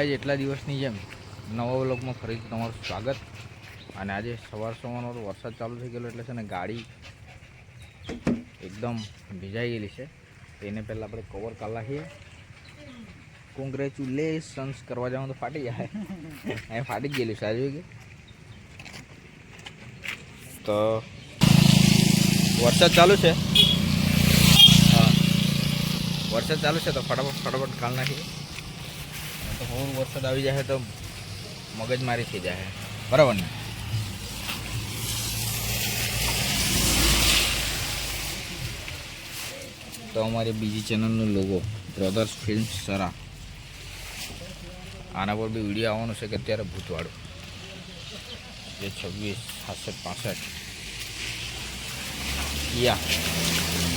ગાય એટલા દિવસની જેમ નવા વ્લોગમાં ફરીથી તમારું સ્વાગત. અને આજે સવાર સવારનો વરસાદ ચાલુ થઈ ગયેલો એટલે છે ને ગાડી એકદમ ભીજાઈ ગયેલી છે. એને પહેલાં આપણે કવર કરી નાખીએ. કોંગ્રેચ્યુલેશન્સ કરવા જવાનું તો ફાટી જાય અહીંયા ફાટી જ ગયેલું છે આજે કે તો વરસાદ ચાલુ છે. વરસાદ ચાલુ છે તો ફટાફટ ફટાફટ કાલ નાખીએ. તો હું વરસાદ આવી જાય તો મગજમારી થઈ જાય. બરાબર ને? તો અમારી બીજી ચેનલનો લોગો બ્રધર્સ ફિલ્મ સરા આના પર બી વીડિયો આવવાનો છે કે અત્યારે ભૂતવાળું. જે છવ્વીસ, સાતસઠ, પાસઠ. કિયા.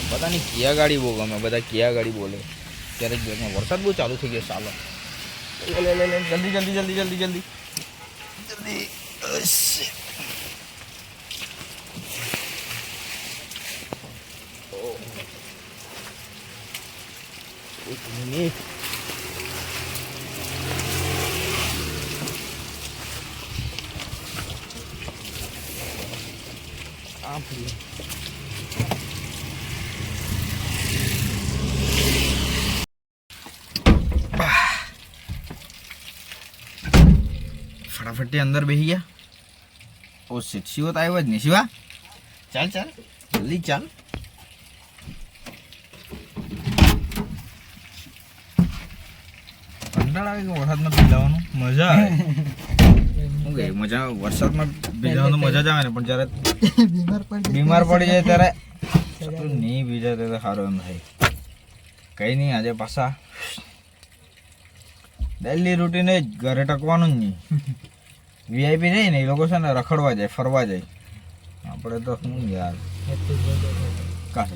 બધાની કિયા ગાડી બહુ ગમે, બધા કિયા ગાડી બોલે. ત્યારે જ વરસાદ બહુ ચાલુ થઈ ગયો ચાલો. લે લે લે જલ્દી જલ્દી જલ્દી જલ્દી જલ્દી. જલ્દી. એક મિનિટ આ ભૂલ. ફટાફટ અંદર બેસી ગયા. ઓ શિટ શિવો તો આવ્યો જ નહીં. શિવા ચાલ ચાલ. જલ્દી ચાલ. કંટાળ આવે કે વરસાદમાં ભીજાવાનું મજા આવે. મજા વરસાદમાં ભીજાવાનું મજા જ આવે ને પણ જ્યારે બીમાર પડી બીમાર પડી જાય ત્યારે નહીં ભીજાય તો સારું એમ થાય. કંઈ નહીં આજે પાછા. ડેલી રૂટીન ઘરે ટકવાનું જ નહીં. વીઆઈપી રહી ને એ લોકો છે ને રખડવા જાય ફરવા જાય. આપણે તો શું યાર? કાશે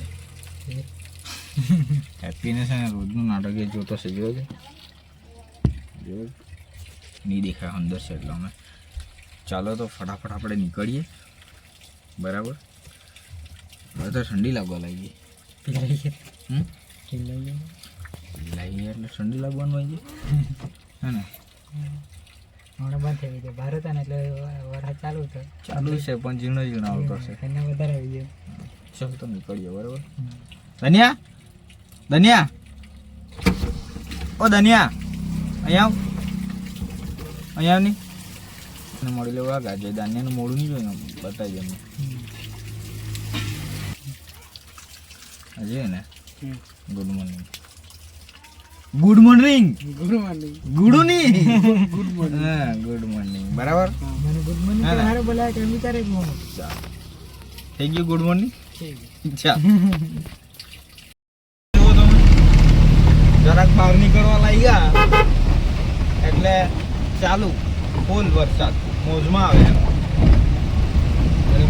હેપીનેસ છે ને રોજનું નાટક એ જોતો છે જોયો છે? નહીં દેખાય અંદર છે એટલે અમે. ચાલો તો ફટાફટ આપણે નીકળીએ. બરાબર? હવે તો ઠંડી લાગવા લાગી. હમ? લાગી એટલે ઠંડી લાગવાનું હોય છે. હે ને? હમણાં બંધ થઈ ગયું ભારત ને એટલે વરસાદ ચાલુ છે. ચાલુ છે પણ ઝીણો ઝીણો આવતો છે એને વધારે આવી ગયો. ચાલ તો નીકળીએ બરાબર? ધનિયા? ધનિયા? ઓ ધનિયા અહીંયા અહીંયા નહીં ની. અને મળી લેવા ગાજે દાનિયાનું મોડું નહીં જોયું બતાવી દે હજી ને. Good morning. Good morning good morning ગુડુની good morning હા ગુડ મોર્નિંગ બરાબર? મને ગુડ મોર્નિંગ. તમારે બોલાય કે જ હું ચાલ. થઈ ગયું ગુડ મોર્નિંગ ચાલ. જરાક બહાર નીકળવા લાગ્યા. એટલે ચાલુ. ફૂલ વરસાદ. મોજમાં આવે એમ.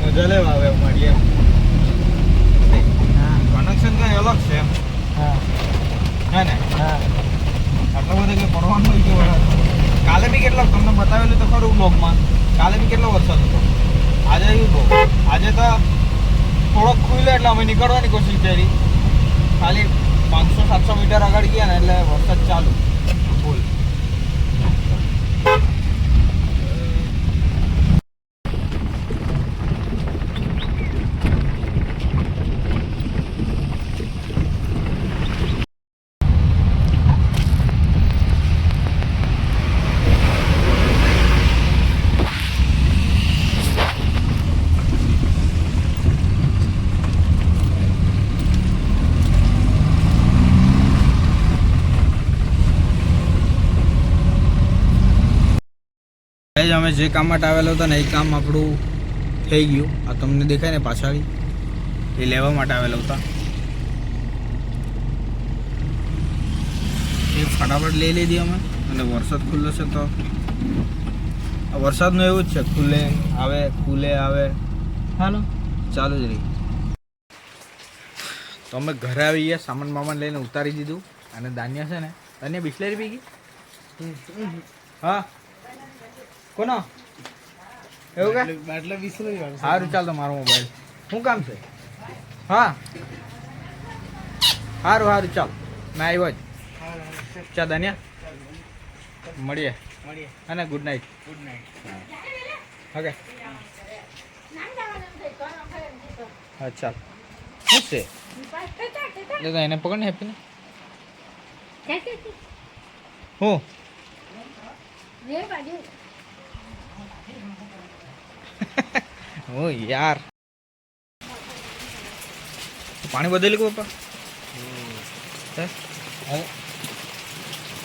મજા લેવા આવે અમારી એમ. હા. કનેક્શન કઈ અલગ છે એમ. હા. હે ને હા. આટલો બધો કંઈ પડવાનું કાલે બી કેટલો તમને બતાવેલું તો ખરું બ્લોગમાં કાલે બી કેટલો વરસાદ હતો? આજે આવ્યું તો. આજે તો થોડોક ખુલ્યો એટલે અમે નીકળવાની કોશિશ કરી. ખાલી પાંચસો સાતસો મીટર આગળ ગયા ને એટલે વરસાદ ચાલુ ફૂલ જ અમે જે કામ માટે આવેલા હતા ને એ કામ આપણું થઈ ગયું. આ તમને દેખાય ને પાછળ એ લેવા માટે આવેલા હતા. એ ફટાફટ લઈ લીધી અમે. અને વરસાદ ખુલ્લો છે તો આ વરસાદનું એવું જ છે ખુલ્લે આવે ખુલ્લે આવે. હાલો ચાલુ જ રહી. તો અમે ઘરે આવી ગયા સામાન મામાન લઈને ઉતારી દીધું. અને દાનિયા છે ને દાનિયા બિસ્લેરી પી ગઈ? હા? કોનો? એવું કે? બાટલા વિસરો સારું ચાલ તો મારો મોબાઈલ શું કામ છે? હા? સારું સારું ચાલ. મેં આવ્યો જ. ચા દાનિયા? મળીએ. મળીએ. અને good night good night okay. હા ચાલ. શું છે? એટલે એને પકડ ને હેપી ને હું હું યાર. પાણી બદલી ગયું પપ્પા?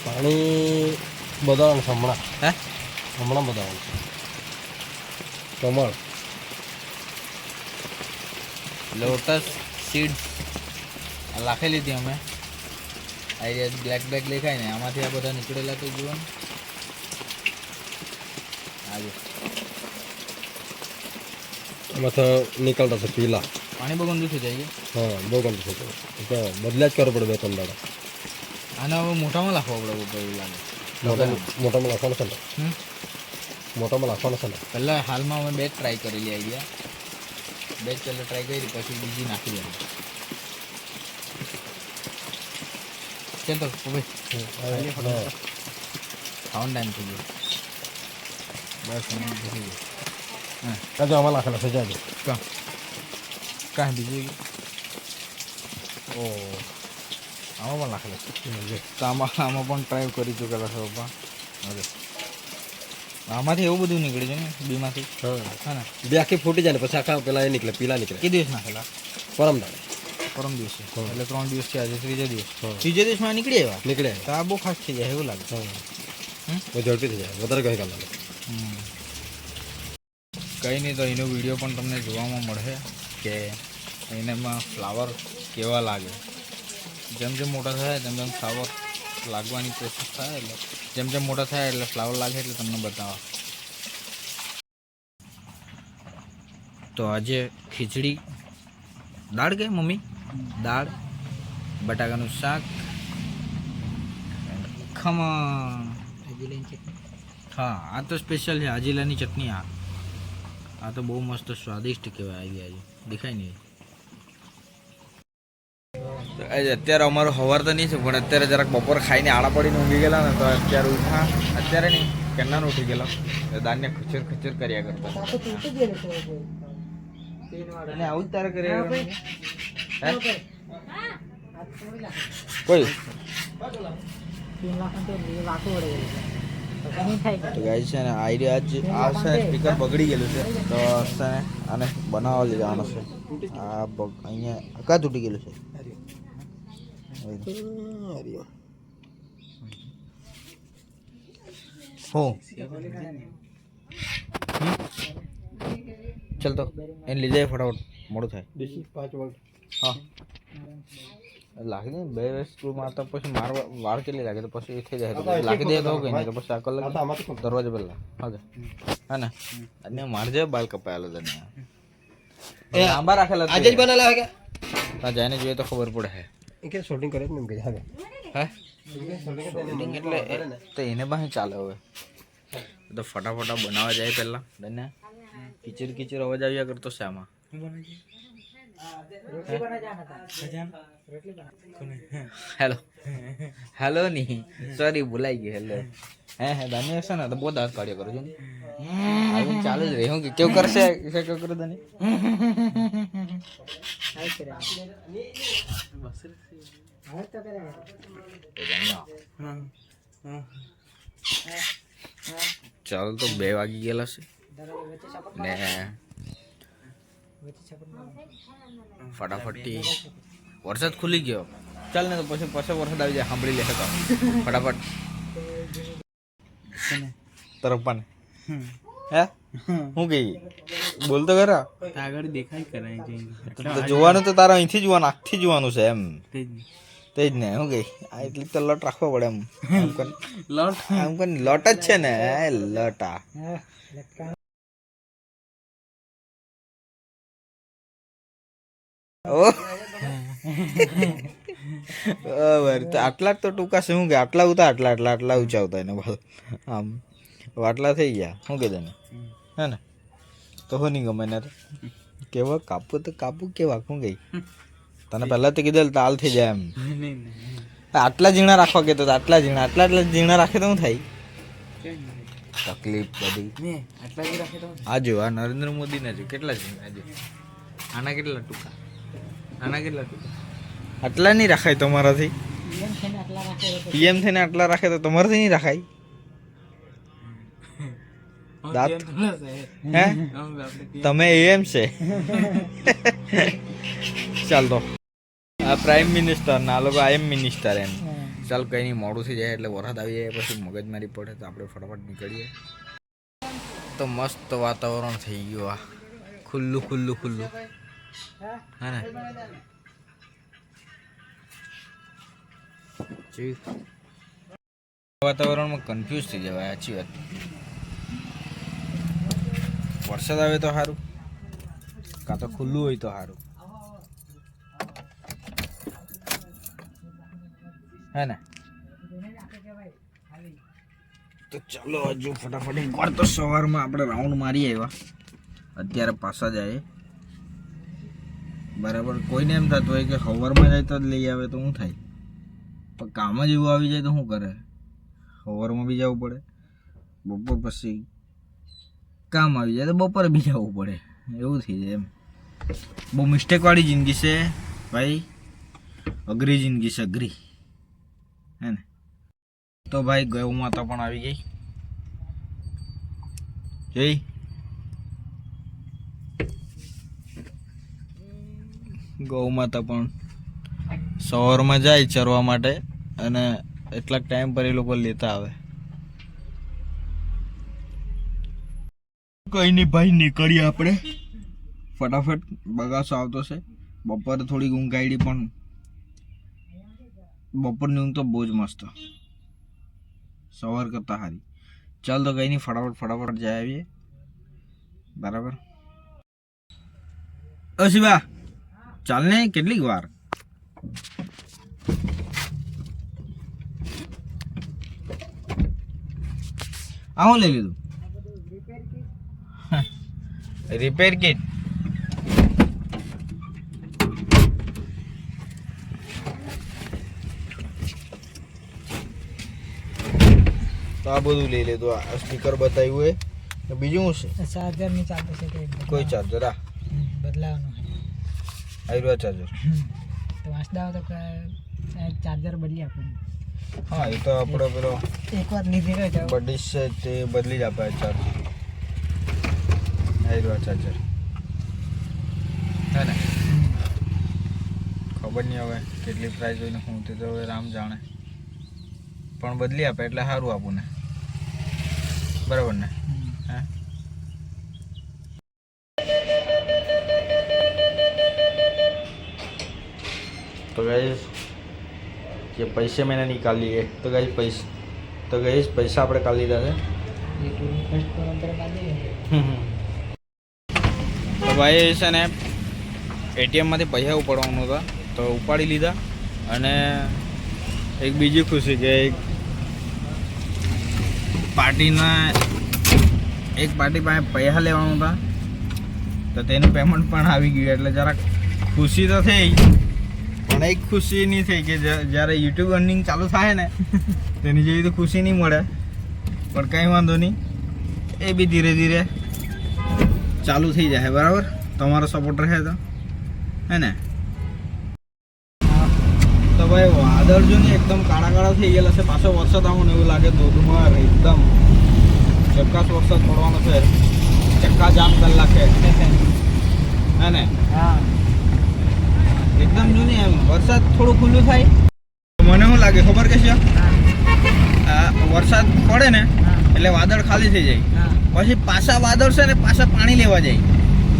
પાણી બદલવાનું છે હમણાં. હે? હમણાં બદલવાનું છે. કમળ લોટસ સીડ લાખી લીધી અમે. આ બ્લેક બ્લેક દેખાય ને આમાંથી આ બધા નીકળેલા તો જુઓ ને. આજે તો નીકળતા છે પીલા પાણી બહુ ગંદુ થઈ જાય હા બહુ ગંદુ છે જાય તો બદલ્યા જ કરવું પડે બે ત્રણ દાડા આને હવે મોટામાં લાખવા પડે એવું લાગે મોટામાં લાખવાનું છે ને? મોટામાં લાખવાનું છે ને પહેલાં હાલમાં અમે બે જ ટ્રાય કરેલી આઈડિયા બે જ પહેલાં ટ્રાય કરી પછી બીજી નાખી દેવાની ચાલ તો ભાઈ ખાવાનો ટાઈમ થઈ ગયો બસ થઈ ગયો હા આ જો આમાં લાખેલા છે જાજો કાં કાં બીજું ઓ આમાં પણ લાખેલા છે તો આમાં આમાં પણ ટ્રાય કરી ચૂકેલા છે પપ્પા હવે આમાંથી એવું બધું નીકળે છે ને બીમાંથી હા ને બે આખી ફૂટી જાય પછી આખા પેલા એ નીકળે પીલા નીકળે કે દિવસ નાખેલા પરમ દાડે પરમ દિવસે એટલે ત્રણ દિવસ છે આજે ત્રીજા દિવસ. ત્રીજા દિવસમાં નીકળી આવ્યા નીકળે તો આ બહુ ખાસ થઈ જાય એવું લાગે ઝડપી થઈ જાય વધારે કહી કાલે કંઈ નહીં તો એનો વીડિયો પણ તમને જોવામાં મળશે કે એનામાં ફ્લાવર કેવા લાગે. જેમ જેમ મોટા થાય તેમ તેમ ફ્લાવર લાગવાની કોશિશ થાય એટલે જેમ જેમ મોટા થાય એટલે ફ્લાવર લાગે એટલે તમને બતાવવા. તો આજે ખીચડી. દાળ કે મમ્મી? દાળ બટાકાનું શાક ખમણ. હા આ તો સ્પેશિયલ છે હાજીલાની ચટણી આ આ તો બહુ મસ્ત સ્વાદિષ્ટ કહેવાય આવી આજે દેખાય નહીં. આજે અત્યારે અમારો હવાર તો નહીં છે પણ અત્યારે જરાક બપોર ખાઈને આડા પડીને ઊંઘી ગયેલા ને તો અત્યારે ઉઠા અત્યારે નહીં કેનાનો ઉઠી ગયેલા. દાનને ખચર ખચર કર્યા કરતા અને આવું જ તારે કર્યા કોઈ? તો વાંકું છે ને આઈડિયા આજ આ છે ને સ્પીકર બગડી ગયેલું છે. તો છે ને આને બનાવવા લઈ જવાનો છે. આ બગ અહીંયા કા તૂટી ગયેલું છે. હું ચાલ તો એને લીધે ફટાફટ મોડું થાય. પાંચ વોલ્ટ. હા. લાગે ને? બે સ્કૂલમાં તો પછી માર વાર કેટલી લાગે? તો પછી એ થઈ જાય. તો પછી લાગી દે તો કઈ નહીં તો પછી આ કલાક આમાંથી દરવાજા પહેલા. ઓકે હા ને? અને મારજે બાલ કપાયેલો તને એ આંબા રાખેલા આજે જ બનાવેલા હે કે? ત્યાં જઈને જોઈએ તો ખબર પડે હે. એ કે શોટિંગ કરે જ ને એમ કે હવે હે Shooting એટલે એ- તો એને પાસે ચાલે હવે. એ તો ફટાફટા બનાવવા જાય પહેલા. દને કિચર કિચર અવાજ આવ્યા કરતો છે આમાં. હેલો હેલો નહીં સોરી ભૂલાઈ ગયું. હેલો હે હે દાની હશે ને, તો બહુ દાંત કાઢ્યો કરું છું આવું ચાલુ જ રહે. હું કેવું કરશે? કેવું કરું દાની ચાલ તો બે વાગી ગયેલા છે. ને. ફટાફટથી વરસાદ ખુલી ગયો. ચાલ ને તો પછી પછી વરસાદ આવી જાય સાંભળી લેશે તો. ફટાફટ. તરફાને હે? હું કહી બોલતો ખરા. આગળ દેખાય કરાય તો જોવાનું તો તારા અહીંથી જોવાનું આખથી જોવાનું છે એમ. તે જ ને. શું કહી આ એટલી તો લટ રાખવો પડે એમ. લોટ? આમ કરીને લટ જ છે ને એ લટા. ઓ બરાબર. તો આટલા તો ટૂંકા શું કે આટલા ઉતા આટલા આટલા આટલા ઊંચા ઉતા એને બસ આમ આટલા થઈ ગયા. શું કે તને? હે ને? તો હો નહીં ગમે ને. કેવા? કાપુ તો કાપુ કેવા? શું ગઈ તને પહેલા તો કીધેલ તાલ થઈ જાય એમ. આટલા ઝીણા રાખવા કહેતો હતો, આટલા ઝીણા આટલા આટલા ઝીણા રાખે તો શું થાય? તકલીફ બધી. મેં આટલા જ રાખે તો આ જો આ નરેન્દ્ર મોદીના જો કેટલા ઝીણા આજે આના કેટલા ટૂંકા? આના કેટલા આટલા નહીં રાખાય તમારાથી. એમ છે ને આટલા રાખે તો પીએમ થઈને આટલા રાખે તો તમારાથી નહીં રાખાય. દાંત. હે? તમે એમ છે. ચાલ તો. આ પ્રાઇમ મિનિસ્ટર ના આ લોકો આઈએમ મિનિસ્ટર એમ. ચાલ કઈ નહીં મોડું થઈ જાય એટલે વરસાદ આવી જાય પછી મગજમારી પડે તો આપણે ફટાફટ નીકળીએ. તો મસ્ત વાતાવરણ થઈ ગયું આ. ખુલ્લું ખુલ્લું ખુલ્લું? વાતાવરણમાં કન્ફ્યુઝ થઈ જવાય સાચી વાત. વરસાદ આવે તો સારું. કાં તો ખુલ્લું હોય તો સારું. હે ને? તો ચાલો હજુ ફટાફટ એકવાર તો સવારમાં આપણે રાઉન્ડ મારી આવ્યા. અત્યારે પાછા જાય બરાબર, કોઈને એમ થતું હોય કે સવારમાં જાય તો જ લઈ આવે, તો શું થાય? પણ કામ જ એવું આવી જાય તો શું કરે? સવારમાં બી જવું પડે. બપોર પછી કામ આવી જાય તો બપોરે બી જવું પડે. એવું થઈ જાય એમ. બહુ મિસ્ટેકવાળી જિંદગી છે ભાઈ. અઘરી જિંદગી છે, અઘરી. હે ને? તો ભાઈ ગૌ માતા પણ આવી ગઈ. જઈ ગૌ માતા પણ. સવારમાં જાય ચરવા માટે અને એટલાક ટાઈમ પર એ લોકો લેતા આવે. કઈ નહીં ભાઈ, નીકળીએ આપણે. ફટાફટ બગાસો આવતો છે. બપોરે થોડીક ઊંઘ આઈડી પણ. બપોરની ઊંઘ તો બહુ જ મસ્ત. સવાર કરતા સારી ચાલ તો કઈ નહીં ફટાફટ ફટાફટ જાય આવીએ. બરાબર? ઓ શિવા ચાલ ને કેટલીક વાર? આ હું લઈ લીધું? રિપેર કિટ તો આ બધું લઈ લીધું. આ સ્પીકર બતાવ્યું એ. બીજું શું ચાર્જરની ચાલતું છે કોઈ ચાર્જર આ? બદલાવાનું છે આવ્યું ચાર્જર તો વાંચતા તો ચાર્જર બદલી આપું. હા એ તો આપણો પેલો એક વાર લીધી જાવ બડીશ છે તે બદલી જ આપે ચાર્જર આવ્યું ચાર્જર હે ને? ખબર નહીં હવે કેટલી પ્રાઇસ હોય ને શું તે તો હવે રામ જાણે. પણ બદલી આપે એટલે સારું આપું ને બરાબર ને હે तो गाइस ये पैसे मैंने निकाल लिए तो गाइस पैसे तो गाइस पैसा આપણે કાઢી લીધા છે ફર્સ્ટ પર અંતર બાંધી તો ભાઈ છે ને એટીએમમાંથી પૈસા ઉપાડવાનું હતા તો ઉપાડી લીધા અને એક બીજી ખુશી કે એક પાર્ટીના એક પાર્ટી પાસે પૈસા લેવાનું હતા તો તેનું પેમેન્ટ પણ આવી ગયું એટલે જરાક ખુશી તો થઈ પણ એક ખુશી નહીં થઈ કે જ્યારે યુટ્યુબ અર્નિંગ ચાલુ થાય ને, તેની જેવી તો ખુશી નહીં મળે. પણ કંઈ વાંધો નહીં. એ બી ધીરે ધીરે ચાલુ થઈ જાય, બરાબર? તમારો સપોર્ટ રહે તો. હે ને? તો ભાઈ, વાદળ જો એકદમ કાળા કાળા થઈ ગયેલા છે. પાછો વરસાદ આવવાનો એવું લાગે ધોધમાર, એકદમ ચક્કાસ વરસાદ પડવાનો છે. ચક્કા જામ કલાકે. હે ને? હા. એકદમ જૂની એમ. વરસાદ થોડું ખુલ્લું થાય. મને શું લાગે ખબર કે છે? વરસાદ પડે ને એટલે વાદળ ખાલી થઈ જાય. પછી પાછા વાદળ છે ને પાછા પાણી લેવા જાય.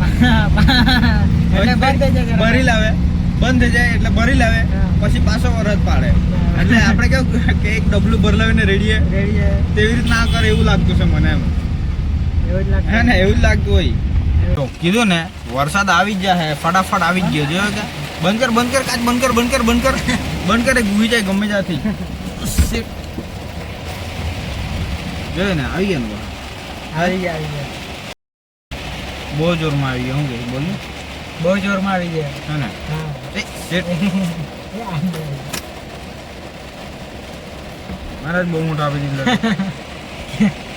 ભરી લાવે. બંધ થઈ જાય એટલે ભરી લાવે. પછી પાછો વરસાદ પાડે. એટલે આપણે કેવું કે એક ડબલું ભરલાવીને રેડીએ. રેડી તેવી રીત ના કરે એવું લાગતું છે મને એમ. જ એવું જ લાગતું હોય. તો કીધું ને વરસાદ આવી જ જાય ફટાફટ આવી જ ગયો. જોયો કે? બંધ કર બંધ કર કાચ બંધ કર બંધ કર બંધ કર. બંધ કરે ગુવી જાય ગમે ત્યાંથી. જોયો ને આવી ગયા ને. આવી ગયા આવી ગયા. બહુ જોરમાં આવી ગયા હું કઈ બોલ બહુ જોરમાં આવી ગયા. હે ને? એ. મારે જ બહુ મોટો આપી દીધો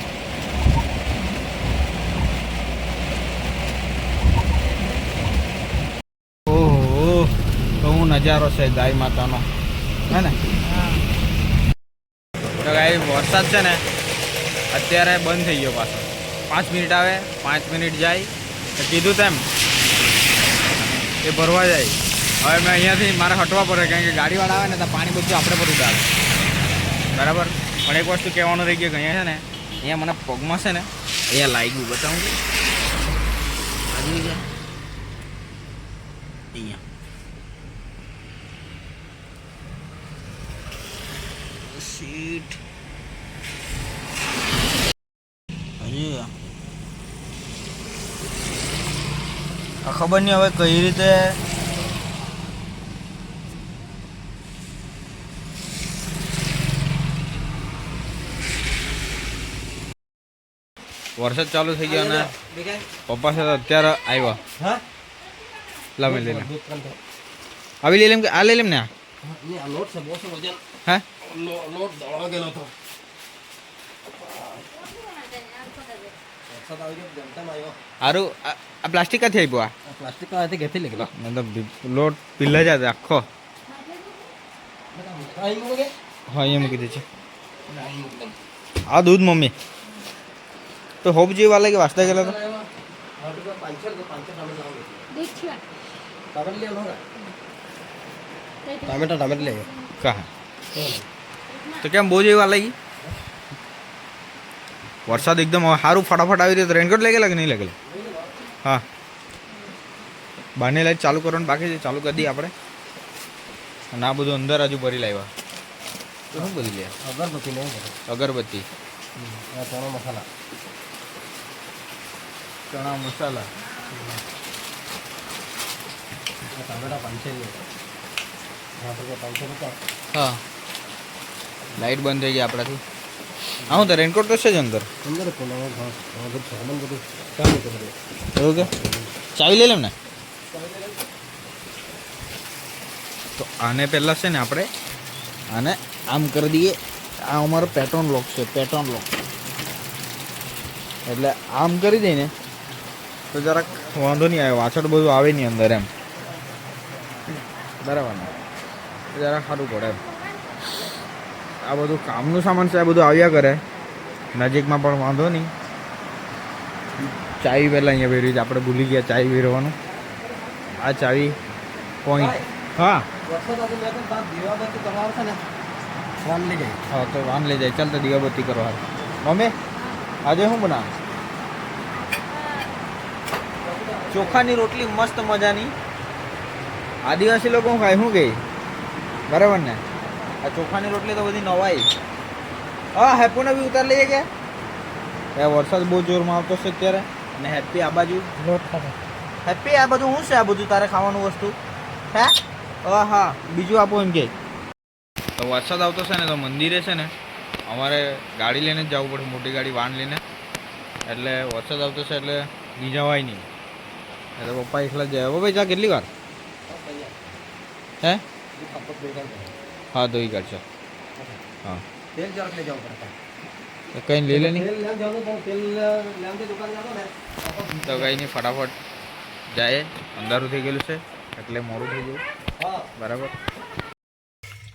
ઓહો તો હું નજારો છે ગાય માતાનો. હે ને? તો ગાય, વરસાદ છે ને, અત્યારે બંધ થઈ ગયો પાછો. પાંચ મિનિટ આવે, પાંચ મિનિટ જાય. તો કીધું તેમ, એ ભરવા જાય. હવે મેં અહીંયાથી મારે હટવા પડે, કારણ કે ગાડીવાળા આવે ને, તો પાણી બધું આપણે પર ચાલે બરાબર? પણ એક વસ્તુ કહેવાનું રહી ગયું કે અહીંયા છે ને, અહીંયા મને પગમાં છે ને, અહીંયા લાગ્યું, બતાવું અહીંયા. સીટ હજી આ ખબર નહીં હવે કઈ રીતે. વરસાદ ચાલુ થઈ ગયો અને પપ્પા સાથે અત્યારે આવ્યા. હા? લાવે લઈ લેમ આવી લઈ લેમ કે આ લઈ લેમ ને આ? આ લોટ છે બહુ છે વજન. હે? લોટ અળગેલો હતો આરું આ પ્લાસ્ટિક ક્યાંથી આવ્યો આ પ્લાસ્ટિક ક્યાંથી ઘેરથી લઈ ગયેલો મતલબ લોટ પીલા જ આખો હા એ મૂકી દે છે આ દૂધ મમ્મી તો હોપ જે વાલે કે વાસ્તા ગયેલા હતા ટામેટા ટામેટા લઈ આવ્યો કહા તો કેમ બહુ જેવી વાર લાગી? વરસાદ એકદમ સારું ફટાફટ આવી રહ્યો રેનકોટ લઈ ગયેલા કે નહીં લઈ ગયેલા? હા. બહારની લાઈટ ચાલુ કરવાનું બાકી છે ચાલુ કરી દઈએ આપણે. અને આ બધું અંદર હજુ ભરી લાવ્યા. તો શું બધી લે? અગરબત્તી લે અગરબત્તી. ચણા મસાલા. ચણા મસાલા. ટામેટા પાંચસો હા. લાઈટ બંધ થઈ ગઈ આપણાથી. હા હું તો રેનકોટ તો છે જ અંદર. અંદર એવું કે? ચાવી લઈ લેમ ને તો આને પહેલાં છે ને આપણે આને આમ કરી દઈએ. આ અમારો પેટર્ન લોક છે પેટર્ન લોક. એટલે આમ કરી દઈએ ને તો જરાક વાંધો નહીં આવે વાછળ બધું આવે નહીં અંદર એમ. બરાબર ને? જરાક સારું પડે એમ. આ બધું કામનું સામાન છે આ બધું આવ્યા કરે. નજીકમાં પણ વાંધો નહીં. ચાવી પહેલાં અહીંયા પહેરવી છે આપણે ભૂલી ગયા ચાવી પહેરવાનું. આ ચાવી પોઈન્ટ હા. વરસાદ આજે મેં તો બાદ દીવાબત્તી કરવા આવશે ને. ફોન લઈ જાય. હા તો વાન લઈ જાય. ચાલ તો દીવાબત્તી કરવા મમ્મી આજે શું બનાવ? ચોખાની રોટલી મસ્ત મજાની. આદિવાસી લોકો ખાય શું ગઈ બરાબર ને? આ ચોખાની રોટલી તો બધી નવાઈ. હા, હેપુને બી ઉતાર લઈએ કે? એ વરસાદ બહુ જોરમાં આવતો છે અત્યારે. અને હેપી આ બાજુ. હેપ્પી હેપી આ બધું શું છે આ બધું તારે ખાવાનું વસ્તુ? હે? હા બીજું આપો એમ કે. તો વરસાદ આવતો છે ને તો મંદિરે છે ને અમારે ગાડી લઈને જ જવું પડે, મોટી ગાડી વાન લઈને. એટલે વરસાદ આવતો છે એટલે બી જવાય નહીં. એટલે પપ્પા એકલા જ જાય ભાઈ, જા કેટલી વાર? હે? હા તો એ કાઢશે હા. તેલ જરાક લઈ જવું પડે તો કંઈ લઈ લે નહીં? તેલ લેવા જાવ તો તેલ લેવાની દુકાન જાવ ને. તો કંઈ નહીં ફટાફટ જાય. અંધારું થઈ ગયેલું છે એટલે મોડું થઈ ગયું. હા. બરાબર.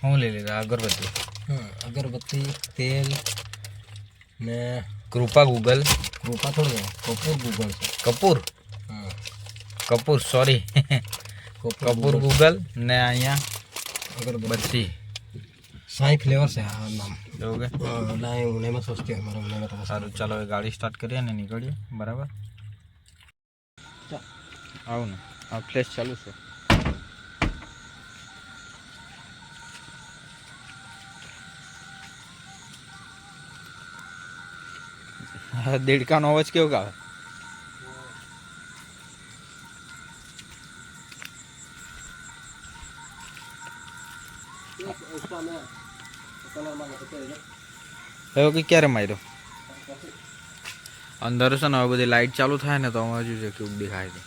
હું લઈ લીધા અગરબત્તી. અગરબત્તી તેલ ને કૃપા ગૂગલ. કૃપા થોડું કપૂર ગૂગલ છે. કપૂર? કપૂર સોરી કપૂર ગૂગલ. ને અહીંયા અગરબત્તી. બત્તી સાઈ ફ્લેવર છે આ નામ એવું કે ના એ ઉનેમાં સસ્તી હોય મારા ઉનેમાં તો સારું ચાલો હવે ગાડી સ્ટાર્ટ કરીએ ને નીકળીએ બરાબર આવું ને આ ફ્લેશ ચાલુ છે હા દેડકાનો અવાજ કેવો આવે હવે કે ક્યારે માર્યો? અંદર છે ને હવે બધી લાઈટ ચાલુ થાય ને તો હજુ છે કેવું દેખાય છે.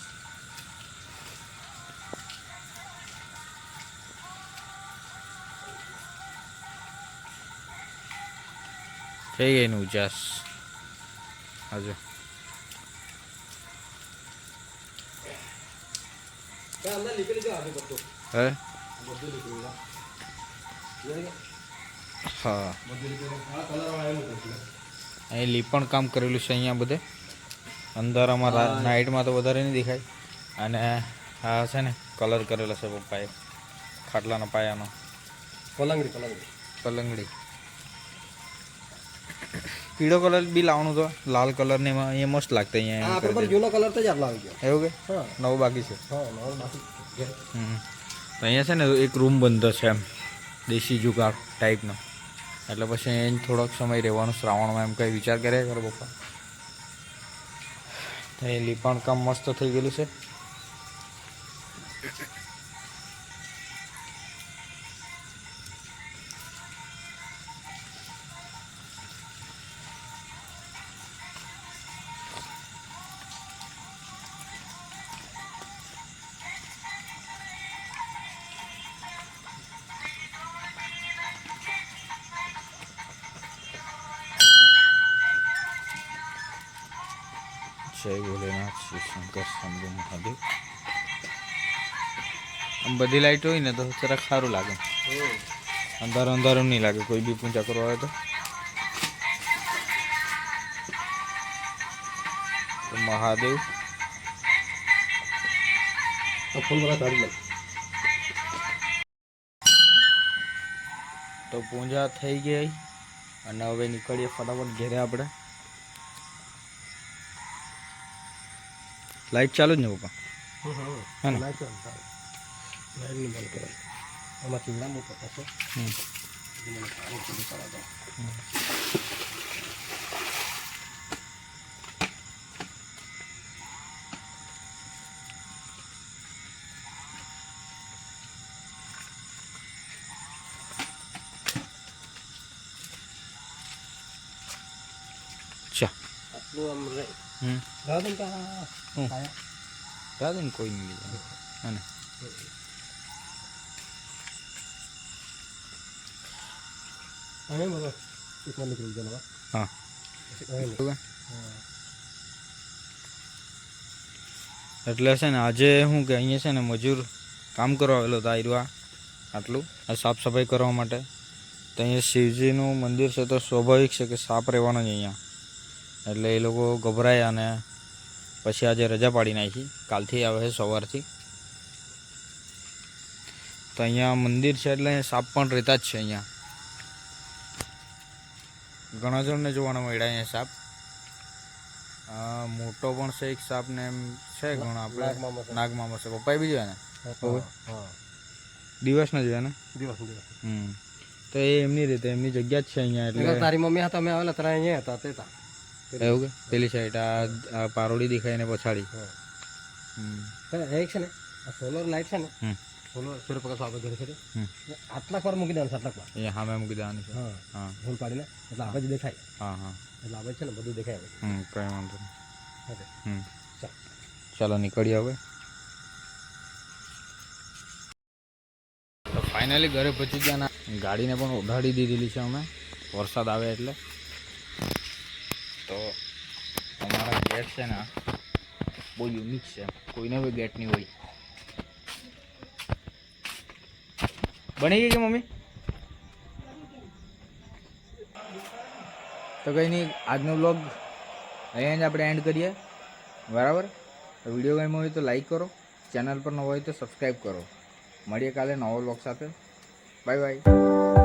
થઈ ગઈ નું ઉજાસ. હજુ હે? હા. અહીં લીપણ કામ કરેલું છે અહીંયા બધે. અંધારામાં નાઇટમાં તો વધારે નહીં દેખાય. અને આ છે ને કલર કરેલો છે પપ્પાએ. ખાટલાના પાયાનો. પલંગડી પલંગડી. પલંગડી. પીળો કલર બી લાવવાનું તો. લાલ કલર ને એમાં એ મસ્ત લાગતા અહીંયા આપણે જૂનો કલર તો જ આટલો આવી ગયો એવું કે? નવો બાકી છે. હા નવો બાકી હમ. અહીંયા છે ને એક રૂમ બંધ છે એમ. દેશી જુગાડ ટાઈપનો એટલે પછી અહીં થોડોક સમય રહેવાનું શ્રાવણમાં એમ કંઈ વિચાર કર્યા કરો પપ્પા? તો એ લીપણ કામ મસ્ત થઈ ગયેલું છે. જય ભોલેનાથ શ્રી શંકર શંભુ મહાદેવ. આમ બધી લાઈટ હોય ને તો જરાક સારું લાગે. અંધારું અંધારું નહીં લાગે કોઈ બી પૂજા કરવા આવે તો. મહાદેવ. તો પૂજા થઈ ગઈ અને હવે નીકળીએ ફટાફટ ઘેરે આપણે. લાઈટ ચાલુ જ ને પપ્પા હે ને? લાઈટ ચાલુ, ચાલુ. લાઈટની બંધ કરે આમાં ચીવડા મૂકો પાછો. ચા આટલું આમ રહે હમ રાહ દે ને કે આ હમ. આયા. રાધે ને કોઈ નહીં લીધું હા ને હવે મને એકવાર નીકળી ગયો હવે. હા હવે નીકળ. એવું કે? એટલે છે ને આજે શું કે અહીંયા છે ને મજૂર કામ કરવા આવેલો હતો આયરવા આટલું આ સાફ સફાઈ કરવા માટે તો અહીંયા શિવજીનું મંદિર છે તો સ્વાભાવિક છે કે સાફ રહેવાનો જ અહીંયા એટલે એ લોકો ગભરાયા અને પછી આજે રજા પાડી નાખી. કાલથી આવે છે સવારથી. તો અહીંયા મંદિર છે એટલે સાપ પણ રહેતા જ છે અહીંયા. ઘણા જણને જોવાના મળ્યા અહીંયા સાપ. મોટો પણ છે એક સાપ ને એમ છે ઘણો આપણે. નાગમામા છે. પપ્પાએ બી જોયા ને? દિવસના જોયા ને? દિવસ. હમ. તો એ એમની રીતે એમની જગ્યા જ છે અહીંયા એટલે. તારી મમ્મી હતા અમે આવેલા ત્યારે અહીંયા હતા તે તા એવું કે પેલી સાઈડ આ આ પારોડી દેખાય ને પછાડી હા. હમ પણ એક છે ને આ સોલર લાઇટ છે ને હમ સોલર સૂર્યપ્રકાશ આપણે ઘરે છે હમ આટલા વાર મૂકી દેવાનું આટલા વાર અહીંયા સામે મૂકી દેવાની છે હા હા ફૂલ પાડીને એટલે આપણે જ દેખાય હા હા એટલે આપણે છે ને બધું દેખાય હવે હમ કંઈ વાંધો નહીં ઓકે હમ ચાલ ચાલો નીકળીએ હવે તો ફાઇનલી ઘરે પહોંચી ગયા ના ગાડીને પણ ઉડાડી દીધેલી છે અમે વરસાદ આવે એટલે તો અમારા ગેટ છે ને, બહુ યુનિક છે. કોઈને બી ગેટ નહીં હોય. બની ગઈ કે મમ્મી? તો કંઈ નહીં, આજનો વ્લોગ અહીંયા જ આપણે એન્ડ કરીએ. બરાબર? વીડિયો ગમ્યો હોય તો લાઈક કરો. ચેનલ પર ન હોય તો સબસ્ક્રાઈબ કરો. મળીએ કાલે નવો બ્લોગ સાથે. Bye bye